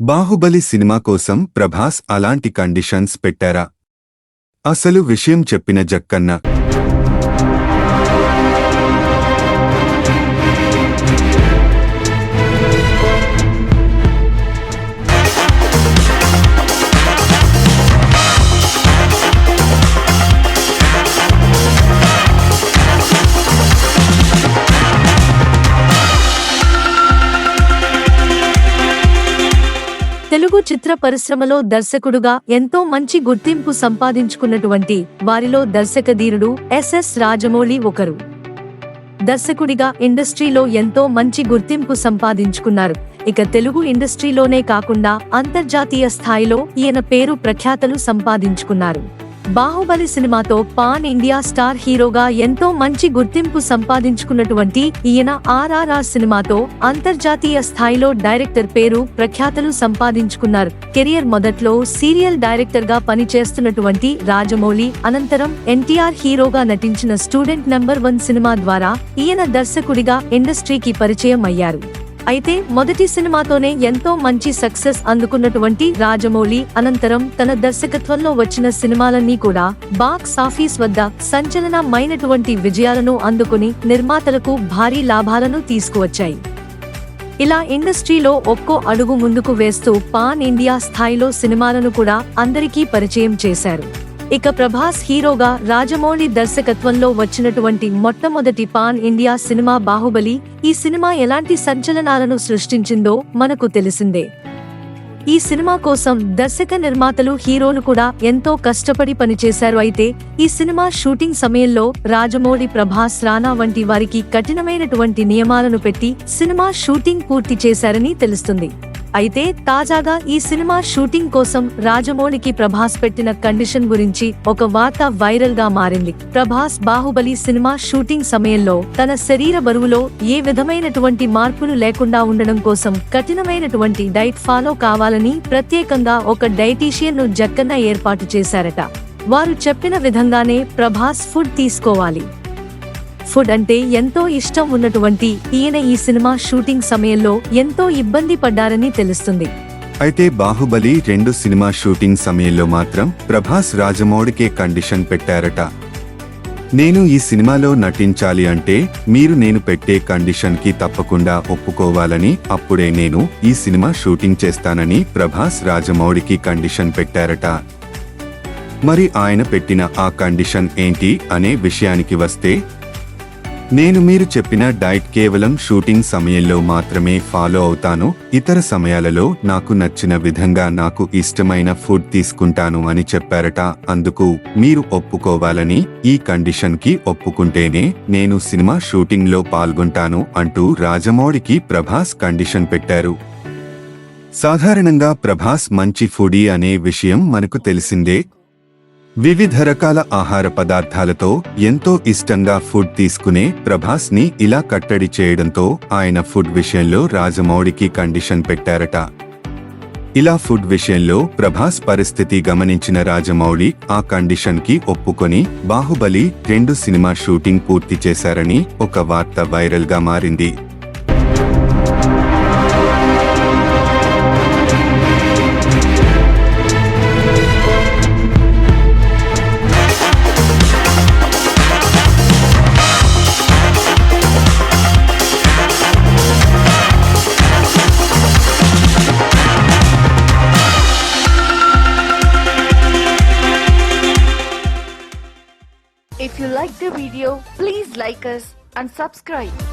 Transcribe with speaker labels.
Speaker 1: Baahubali cinema కోసం ప్రభాస్ అలాంటి conditions పెట్టారా? అసలు విషయం చెప్పిన జక్కన్న
Speaker 2: తెలుగు చిత్ర పరిశ్రమలో దర్శకుడుగా ఎంతో మంచి గుర్తింపు సంపాదించుకున్నటువంటి వారిలో దర్శకధీరుడు ఎస్ఎస్ రాజమౌళి ఒకరు. దర్శకుడిగా ఇండస్ట్రీలో ఎంతో మంచి గుర్తింపు సంపాదించుకున్నారు. ఇక తెలుగు ఇండస్ట్రీలోనే కాకుండా అంతర్జాతీయ స్థాయిలో ఈయన పేరు ప్రఖ్యాతలు సంపాదించుకున్నారు. బాహుబలి సినిమాతో పాన్ ఇండియా స్టార్ హీరోగా ఎంతో మంచి గుర్తింపు సంపాదించుకున్నటువంటి ఈయన ఆర్ఆర్ఆర్ సినిమాతో అంతర్జాతీయ స్థాయిలో డైరెక్టర్ పేరు ప్రఖ్యాతలు సంపాదించుకున్నారు. కెరియర్ మొదట్లో సీరియల్ డైరెక్టర్గా పనిచేస్తున్నటువంటి రాజమౌళి అనంతరం ఎన్టీఆర్ హీరోగా నటించిన స్టూడెంట్ నంబర్ వన్ సినిమా ద్వారా ఈయన దర్శకుడిగా ఇండస్ట్రీకి పరిచయం అయ్యారు. అయితే మొదటి సినిమాతోనే ఎంతో మంచి సక్సెస్ అందుకున్నటువంటి రాజమౌళి అనంతరం తన దర్శకత్వంలో వచ్చిన సినిమాలన్నీ కూడా బాక్స్ ఆఫీస్ వద్ద సంచలనమైనటువంటి విజయాలను అందుకుని నిర్మాతలకు భారీ లాభాలను తీసుకువచ్చాయి. ఇలా ఇండస్ట్రీలో ఒక్కో అడుగు ముందుకు వేస్తూ పాన్ ఇండియా స్థాయిలో సినిమాలను కూడా అందరికీ పరిచయం చేశారు. ఇక ప్రభాస్ హీరోగా రాజమౌళి దర్శకత్వంలో వచ్చినటువంటి మొట్టమొదటి పాన్ ఇండియా సినిమా బాహుబలి ఈ సినిమా ఎలాంటి సంచలనాలను సృష్టించిందో మనకు తెలిసిందే. ఈ సినిమా కోసం దర్శక నిర్మాతలు హీరోలు కూడా ఎంతో కష్టపడి పనిచేశారు. అయితే ఈ సినిమా షూటింగ్ సమయంలో రాజమౌళి ప్రభాస్ రానా వంటి వారికి కఠినమైనటువంటి నియమాలను పెట్టి సినిమా షూటింగ్ పూర్తి చేశారని తెలుస్తుంది. అయితే తాజాగా ఈ సినిమా షూటింగ్ కోసం రాజమౌళికి ప్రభాస్ పెట్టిన కండిషన్ గురించి ఒక వార్త వైరల్గా మారింది. ప్రభాస్ బాహుబలి సినిమా షూటింగ్ సమయంలో తన శరీర బరువులో ఏ విధమైనటువంటి మార్పులు లేకుండా ఉండడం కోసం కఠినమైనటువంటి డైట్ ఫాలో కావాలని ప్రత్యేకంగా ఒక డైటీషియన్ను జక్కన్న ఏర్పాటు చేశారట. వారు చెప్పిన విధంగానే ప్రభాస్ ఫుడ్ తీసుకోవాలి. ఫుడ్ అంటే ఎంతో ఇష్టం ఉన్నటువంటి ఈయన ఈ సినిమా షూటింగ్ సమయంలో ఎంతో ఇబ్బంది పడ్డారని తెలుస్తుంది.
Speaker 1: అయితే బాహుబలి రెండు సినిమా షూటింగ్ సమయంలో మాత్రం ప్రభాస్ రాజమౌడికే కండిషన్ పెట్టారట. నేను ఈ సినిమాలో నటించాలి అంటే మీరు నేను పెట్టే కండిషన్కి తప్పకుండా ఒప్పుకోవాలని అప్పుడే నేను ఈ సినిమా షూటింగ్ చేస్తానని ప్రభాస్ రాజమౌడికి కండిషన్ పెట్టారట. మరి ఆయన పెట్టిన ఆ కండిషన్ ఏంటి అనే విషయానికి వస్తే నేను మీరు చెప్పిన డైట్ కేవలం షూటింగ్ సమయంలో మాత్రమే ఫాలో అవుతాను. ఇతర సమయాలలో నాకు నచ్చిన విధంగా నాకు ఇష్టమైన ఫుడ్ తీసుకుంటాను అని చెప్పారట. అందుకు మీరు ఒప్పుకోవాలని ఈ కండిషన్కి ఒప్పుకుంటేనే నేను సినిమా షూటింగ్లో పాల్గొంటాను అంటూ రాజమౌళికి ప్రభాస్ కండిషన్ పెట్టారు. సాధారణంగా ప్రభాస్ మంచి ఫుడీ అనే విషయం మనకు తెలిసిందే. వివిధ రకాల ఆహార పదార్థాలతో ఎంతో ఇష్టంగా ఫుడ్ తీసుకునే ప్రభాస్ని ఇలా కట్టడి చేయడంతో ఆయన ఫుడ్ విషయంలో రాజమౌళికి కండిషన్ పెట్టారట. ఇలా ఫుడ్ విషయంలో ప్రభాస్ పరిస్థితి గమనించిన రాజమౌళి ఆ కండిషన్కి ఒప్పుకొని బాహుబలి రెండు సినిమా షూటింగ్ పూర్తి చేశారని ఒక వార్త వైరల్గా మారింది.
Speaker 3: The video, please like us and subscribe.